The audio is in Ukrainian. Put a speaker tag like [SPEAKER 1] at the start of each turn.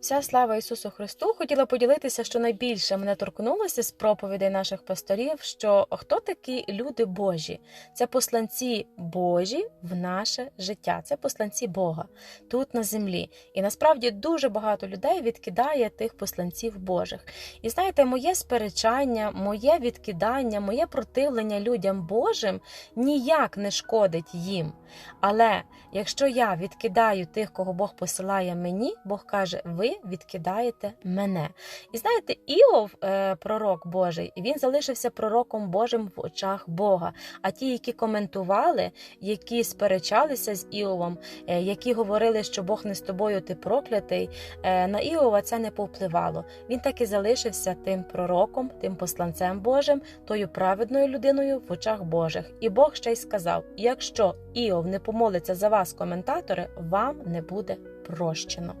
[SPEAKER 1] Вся слава Ісусу Христу хотіла поділитися, що найбільше мене торкнулося з проповідей наших пасторів, що хто такі люди Божі? Це посланці Божі в наше життя, це посланці Бога тут на землі. І насправді дуже багато людей відкидає тих посланців Божих. І знаєте, моє сперечання, моє відкидання, моє противлення людям Божим ніяк не шкодить їм. Але якщо я відкидаю тих, кого Бог посилає мені, Бог каже: ви відкидаєте мене. І знаєте, Іов, е, пророк Божий, він залишився пророком Божим в очах Бога. А ті, які коментували, які сперечалися з Іовом, е, які говорили, що Бог не з тобою, ти проклятий, е, на Іова це не повпливало. Він так і залишився тим пророком, тим посланцем Божим, тою праведною людиною в очах Божих. І Бог ще й сказав: якщо Іов не помолиться за вас, коментатори, вам не буде прощено.